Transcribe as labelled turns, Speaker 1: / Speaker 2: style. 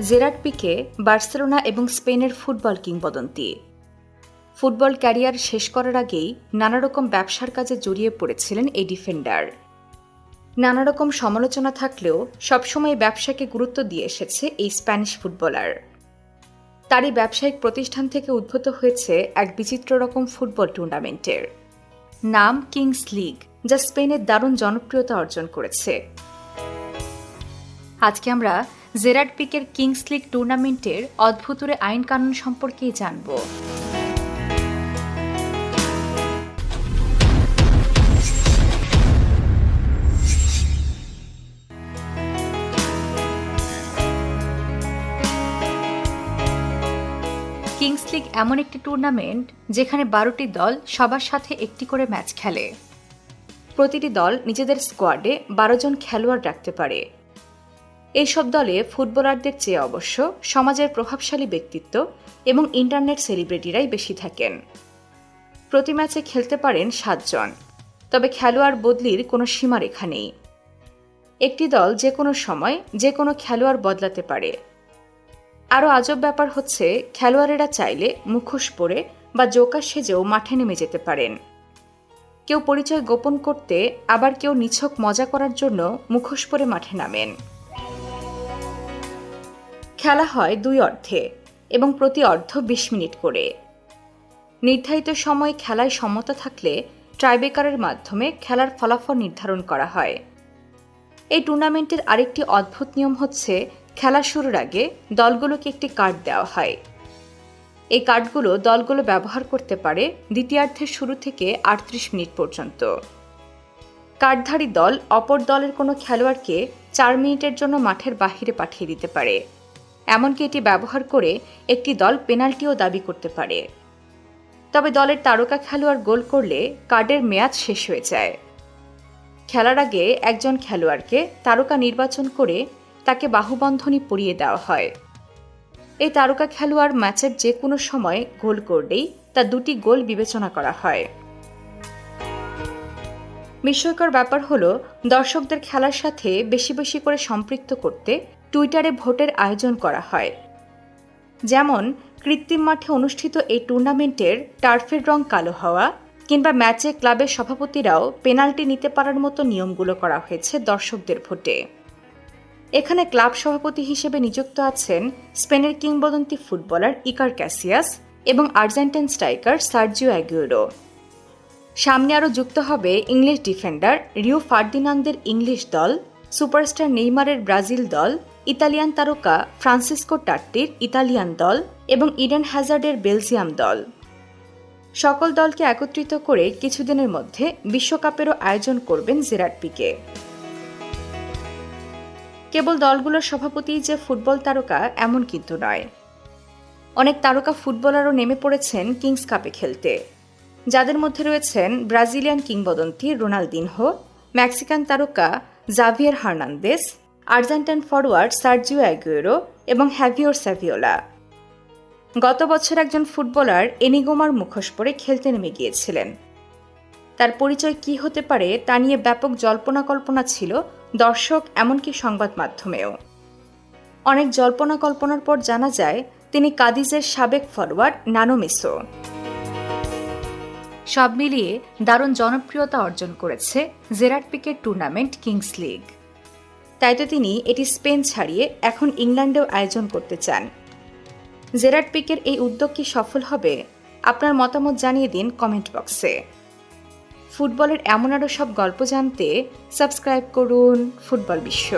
Speaker 1: জেরাট পিকে Barcelona এবং স্পেনের football কিংবদন্তি। ফুটবল ক্যারিয়ার শেষ করার আগেই নানারকম ব্যবসার কাজে জড়িয়ে পড়েছিলেন এই ডিফেন্ডার। নানারকম সমালোচনা থাকলেও সবসময় ব্যবসাকে গুরুত্ব দিয়ে এসেছে এই স্প্যানিশ ফুটবলার। তারই ব্যবসায়িক প্রতিষ্ঠান থেকে উদ্ভূত হয়েছে এক বিচিত্র রকম ফুটবল টুর্নামেন্টের। নাম কিংস লিগ, যা স্পেনের দারুণ জনপ্রিয়তা অর্জন করেছে। আজকে আমরা জেরাড পিকের কিংস লিগ টুর্নামেন্টের অদ্ভুতরে আইন কানুন সম্পর্কেই জানব। কিংস লিগ এমন একটি টুর্নামেন্ট যেখানে বারোটি দল সবার সাথে একটি করে ম্যাচ খেলে। প্রতিটি দল নিজেদের স্কোয়াডে বারো জন খেলোয়াড় রাখতে পারে। এইসব দলে ফুটবলারদের চেয়ে অবশ্য সমাজের প্রভাবশালী ব্যক্তিত্ব এবং ইন্টারনেট সেলিব্রিটিরাই বেশি থাকেন। প্রতি ম্যাচে খেলতে পারেন সাতজন, তবে খেলোয়াড় বদলির কোনো সীমারেখা নেই। একটি দল যে কোনো সময় যে কোনো খেলোয়াড় বদলাতে পারে। আরও আজব ব্যাপার হচ্ছে, খেলোয়াড়েরা চাইলে মুখোশ পরে বা জোকার সেজেও মাঠে নেমে যেতে পারেন। কেউ পরিচয় গোপন করতে, আবার কেউ নিছক মজা করার জন্য মুখোশ পরে মাঠে নামেন। খেলা হয় দুই অর্ধে এবং প্রতি অর্ধ বিশ মিনিট করে। নির্ধারিত সময় খেলায় সমতা থাকলে ট্রাইবেকারের মাধ্যমে খেলার ফলাফল নির্ধারণ করা হয়। এই টুর্নামেন্টের আরেকটি অদ্ভুত নিয়ম হচ্ছে, খেলা শুরুর আগে দলগুলোকে একটি কার্ড দেওয়া হয়। এই কার্ডগুলো দলগুলো ব্যবহার করতে পারে দ্বিতীয়ার্ধের শুরু থেকে আটত্রিশ মিনিট পর্যন্ত। কার্ডধারী দল অপর দলের কোনো খেলোয়াড়কে চার মিনিটের জন্য মাঠের বাহিরে পাঠিয়ে দিতে পারে। এমনকি এটি ব্যবহার করে একটি দল পেনাল্টিও দাবি করতে পারে। তবে দলের তারকা খেলোয়াড় গোল করলে কার্ডের মেয়াদ শেষ হয়ে যায়। খেলার আগে একজন খেলোয়াড়কে তারকা নির্বাচন করে তাকে বাহুবন্ধনী পরিয়ে দেওয়া হয়। এই তারকা খেলোয়াড় ম্যাচের যে কোনো সময় গোল করলেই তা দুটি গোল বিবেচনা করা হয়। বিস্ময়কর ব্যাপার হলো, দর্শকদের খেলার সাথে বেশি বেশি করে সম্পৃক্ত করতে টুইটারে ভোটের আয়োজন করা হয়। যেমন, কৃত্রিম মাঠে অনুষ্ঠিত এই টুর্নামেন্টের টার্ফের রং কালো হওয়া কিংবা ম্যাচে ক্লাবের সভাপতিরাও পেনাল্টি নিতে পারার মতো নিয়মগুলো করা হয়েছে দর্শকদের ভোটে। এখানে ক্লাব সভাপতি হিসেবে নিযুক্ত আছেন স্পেনের কিংবদন্তি ফুটবলার ইকার ক্যাসিয়াস এবং আর্জেন্টাইন স্ট্রাইকার সার্জিও অ্যাগুয়েরো। সামনে আরও যুক্ত হবে ইংলিশ ডিফেন্ডার রিও ফার্দিনান্দের ইংলিশ দল, সুপারস্টার নেইমারের ব্রাজিল দল ইতালিয়ান তারকা ফ্রান্সিসকো টাট্টির ইতালিয়ান দল এবং ইডেন হ্যাজার্ডের বেলজিয়াম দল। সকল দলকে একত্রিত করে কিছুদিনের মধ্যে বিশ্বকাপেরও আয়োজন করবেন জেরাট পিকে। কেবল দলগুলোর সভাপতি যে ফুটবল তারকা এমন কিন্তু নয়। অনেক তারকা ফুটবলারও নেমে পড়েছেন কিংস কাপে খেলতে। যাদের মধ্যে রয়েছেন ব্রাজিলিয়ান কিংবদন্তি রোনালদিনহো, মেক্সিকান তারকা Javier Hernandez Argentine forward Sergio Aguero এবং হ্যাভিওর স্যাভিওলা। গত বছর একজন ফুটবলার এনিগোমার মুখোশ পরে খেলতে নেমে গিয়েছিলেন। তার পরিচয় কি হতে পারে তা নিয়ে ব্যাপক জল্পনা কল্পনা ছিল দর্শক, এমনকি সংবাদ মাধ্যমেও। অনেক জল্পনা কল্পনার পর জানা যায়, তিনি কাদিজের সাবেক ফরওয়ার্ড নানো মিসো সব মিলিয়ে দারুণ জনপ্রিয়তা অর্জন করেছে জেরাট পিকের টুর্নামেন্ট কিংস লিগ। তাই তো তিনি এটি স্পেন ছাড়িয়ে এখন ইংল্যান্ডেও আয়োজন করতে চান। জেরাট পিকের এই উদ্যোগ কি সফল হবে? আপনার মতামত জানিয়ে দিন কমেন্ট বক্সে। ফুটবলের এমন আরও সব গল্প জানতে সাবস্ক্রাইব করুন ফুটবল বিশ্ব।